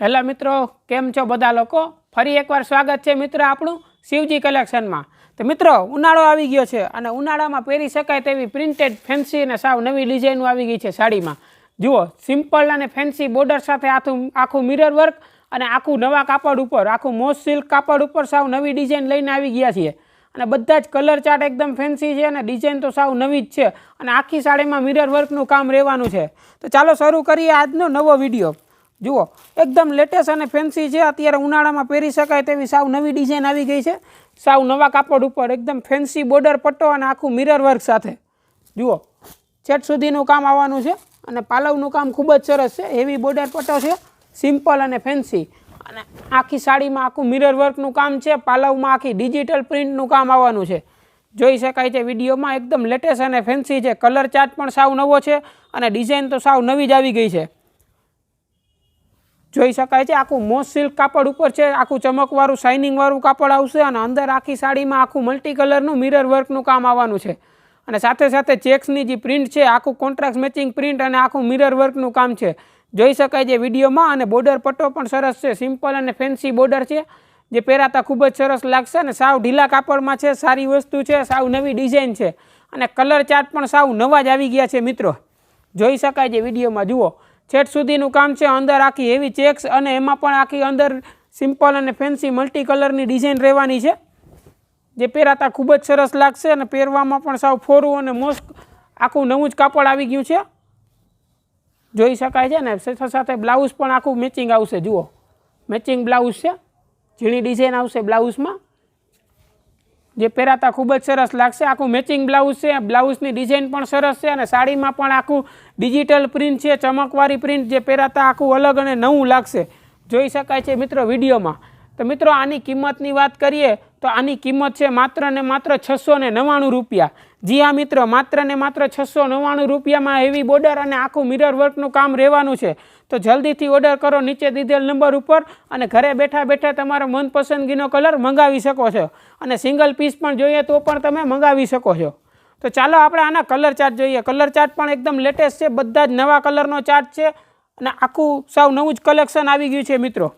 Hello મિત્રો, કેમ છો બધા લોકો? ફરી એકવાર સ્વાગત છે મિત્રો આપણું શિવજી કલેક્શનમાં. તો મિત્રો, ઉનાળો આવી ગયો છે અને ઉનાળામાં પહેરી શકાય તેવી પ્રિન્ટેડ ફેન્સી અને સાવ નવી ડિઝાઇનો આવી ગઈ છે સાડીમાં. જુઓ, સિમ્પલ અને ફેન્સી બોર્ડર સાથે આખું આખું મિરર વર્ક અને આખું નવા કાપડ ઉપર, આખું મોસ સિલ્ક કાપડ ઉપર સાવ નવી ડિઝાઇન લઈને આવી ગયા છીએ. અને બધા જ કલર ચાર્ટ એકદમ ફેન્સી છે અને ડિઝાઇન તો સાવ નવી જ છે અને આખી સાડીમાં મિરર વર્કનું કામ રહેવાનું છે. તો ચાલો શરૂ કરીએ આજનો નવો વીડિયો. જુઓ, એકદમ લેટેસ્ટ અને ફેન્સી છે. અત્યારે ઉનાળામાં પહેરી શકાય તેવી સાવ નવી ડિઝાઇન આવી ગઈ છે. સાવ નવા કાપડ ઉપર એકદમ ફેન્સી બોર્ડર પટ્ટો અને આખું મિરર વર્ક સાથે. જુઓ છેટ સુધીનું કામ આવવાનું છે અને પાલવનું કામ ખૂબ જ સરસ છે. હેવી બોર્ડર પટ્ટો છે સિમ્પલ અને ફેન્સી અને આખી સાડીમાં આખું મિરર વર્કનું કામ છે. પાલવમાં આખી ડિજિટલ પ્રિન્ટનું કામ આવવાનું છે. જોઈ શકાય છે વિડીયોમાં એકદમ લેટેસ્ટ અને ફેન્સી છે. કલર ચાર્ટ પણ સાવ નવો છે અને ડિઝાઇન તો સાવ નવી જ આવી ગઈ છે. જોઈ શકાય છે, આખું મોસ સિલ્ક કાપડ ઉપર છે, આખું ચમકવાળું શાઇનિંગવાળું કાપડ આવશે અને અંદર આખી સાડીમાં આખું મલ્ટી કલરનું મિરર વર્કનું કામ આવવાનું છે. અને સાથે સાથે ચેક્સની જે પ્રિન્ટ છે, આખું કોન્ટ્રાક્ટ મેચિંગ પ્રિન્ટ અને આખું મિરર વર્કનું કામ છે. જોઈ શકાય છે વિડીયોમાં અને બોર્ડર પટ્ટો પણ સરસ છે સિમ્પલ અને ફેન્સી બોર્ડર છે, જે પહેરાતા ખૂબ જ સરસ લાગશે અને સાવ ઢીલા કાપડમાં છે, સારી વસ્તુ છે, સાવ નવી ડિઝાઇન છે. અને કલર ચાર્ટ પણ સાવ નવા જ આવી ગયા છે મિત્રો. જોઈ શકાય છે વિડીયોમાં, જુઓ. છેટ સુધીનું કામ છે અંદર આખી હેવી ચેક્સ અને એમાં પણ આખી અંદર સિમ્પલ અને ફેન્સી મલ્ટી કલરની ડિઝાઇન રહેવાની છે. જે પહેરાતા ખૂબ જ સરસ લાગશે અને પહેરવામાં પણ સાવ ફોરું અને મોસ્ટ આખું નવું જ કાપડ આવી ગયું છે. જોઈ શકાય છે ને? સાથે સાથે બ્લાઉઝ પણ આખું મેચિંગ આવશે, જુઓ. મેચિંગ બ્લાઉઝ છે. ઝીણી ડિઝાઇન આવશે બ્લાઉઝમાં જે પહેરાતા ખૂબ જ સરસ લાગશે. આખું મેચિંગ બ્લાઉઝ છે. બ્લાઉઝની ડિઝાઇન પણ સરસ છે અને સાડીમાં પણ આખું ડિજિટલ પ્રિન્ટ છે ચમકવાળી પ્રિન્ટ જે પહેરાતા આખું અલગ અને નવું લાગશે. જોઈ શકાય છે મિત્રો વિડીયોમાં. તો મિત્રો, આની કિંમતની વાત કરીએ તો આની કિંમત છે માત્ર ને માત્ર છસો ને નવ્વાણું રૂપિયા. જી આ મિત્રો, માત્ર ને માત્ર છસો નવ્વાણું રૂપિયામાં હેવી બોર્ડર અને આખું મિરર વર્કનું કામ રહેવાનું છે. તો જલ્દીથી ઓર્ડર કરો નીચે દીધેલ નંબર ઉપર અને ઘરે બેઠા બેઠા તમારો મનપસંદગીનો કલર મંગાવી શકો છો. અને સિંગલ પીસ પણ જોઈએ તો પણ તમે મંગાવી શકો છો. તો ચાલો આપણે આના કલર ચાર્ટ જોઈએ. કલર ચાર્ટ પણ એકદમ લેટેસ્ટ છે. બધા જ નવા કલરનો ચાર્ટ છે. અને આખું સાવ નવું જ કલેક્શન આવી ગયું છે મિત્રો.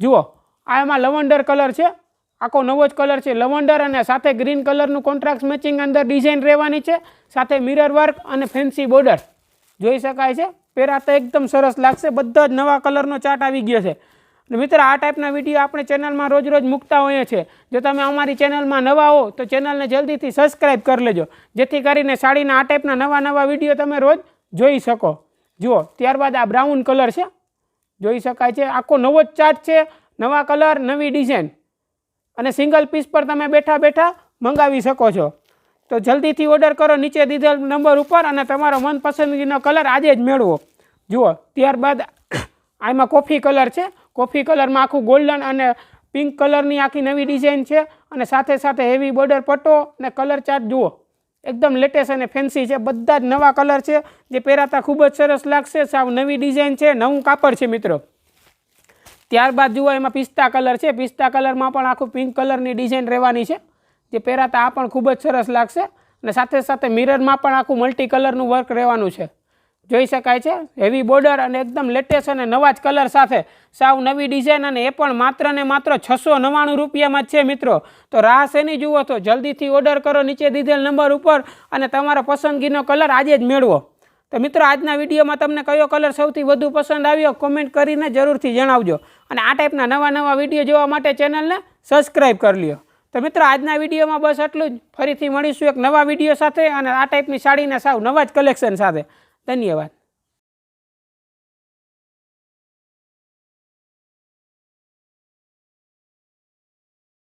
જુઓ, આ એમાં લવંડર કલર છે. આખો નવો જ કલર છે, લવંડર અને સાથે ગ્રીન કલરનું કોન્ટ્રાક્ટ મેચિંગ અંદર ડિઝાઇન રહેવાની છે, સાથે મિરર વર્ક અને ફેન્સી બોર્ડર જોઈ શકાય છે? પહેરા તો એકદમ સરસ લાગશે, બધા જ નવા કલરનો ચાર્ટ આવી ગયો છે. મિત્ર, આ ટાઈપના વીડિયો આપણે ચેનલમાં રોજ રોજ મૂકતા હોઈએ છીએ. જો તમે અમારી ચેનલમાં નવા હો, તો ચેનલને જલ્દીથી સબસ્ક્રાઈબ કરી લેજો. જેથી કરીને સાડીના આ ટાઈપના નવા નવા વીડિયો તમે રોજ જોઈ શકો. જુઓ, ત્યારબાદ આ બ્રાઉન કલર છે. જોઈ શકાય છે? આખો નવો જ ચાર્ટ છે, નવા કલર, નવી ડિઝાઇન અને સિંગલ પીસ પર તમે બેઠા બેઠા મંગાવી શકો છો. તો જલ્દીથી ઓર્ડર કરો, નીચે દીધેલ નંબર ઉપર અને તમારો મનપસંદગીનો કલર આજે જ મેળવો. જુઓ, ત્યારબાદ આમાં કોફી કલર છે. કોફી કલરમાં આખું ગોલ્ડન અને પિંક કલરની આખી નવી ડિઝાઇન છે અને સાથે સાથે હેવી બોર્ડર પટ્ટો અને કલર ચાર્ટ જુઓ. એકદમ લેટેસ્ટ અને ફેન્સી છે. બધા જ નવા કલર છે, જે પહેરાતા ખૂબ જ સરસ લાગશે. સાવ નવી ડિઝાઇન છે. નવું કાપડ છે મિત્રો. ત્યારબાદ જુઓ, એમાં પિસ્તા કલર છે. પિસ્તા કલરમાં પણ આખું પિંક કલરની ડિઝાઇન રહેવાની છે. જે પહેરાતા આ પણ ખૂબ જ સરસ લાગશે. અને સાથે સાથે મિરરમાં પણ આખું મલ્ટી કલરનું વર્ક રહેવાનું છે. જોઈ શકાય છે? હેવી બોર્ડર અને એકદમ લેટેસ્ટ અને નવા જ કલર સાથે સાવ નવી ડિઝાઇન અને એ પણ માત્ર ને માત્ર છસો નવ્વાણું રૂપિયામાં જ છે મિત્રો. તો રાહ શેની જુઓ તો જલ્દીથી ઓર્ડર કરો નીચે દીધેલ નંબર ઉપર અને તમારો પસંદગીનો કલર આજે જ મેળવો. તો મિત્રો, આજના વિડીયોમાં તમને કયો કલર સૌથી વધુ પસંદ આવ્યો કોમેન્ટ કરીને જરૂરથી જણાવજો. અને આ ટાઈપના નવા નવા વીડિયો જોવા માટે ચેનલને સબસ્ક્રાઈબ કરી લ્યો. તો મિત્રો, આજના વિડીયોમાં બસ આટલું જ. ફરીથી મળીશું એક નવા વીડિયો સાથે અને આ ટાઈપની સાડીના સાવ નવા જ કલેક્શન સાથે. ધન્યવાદ.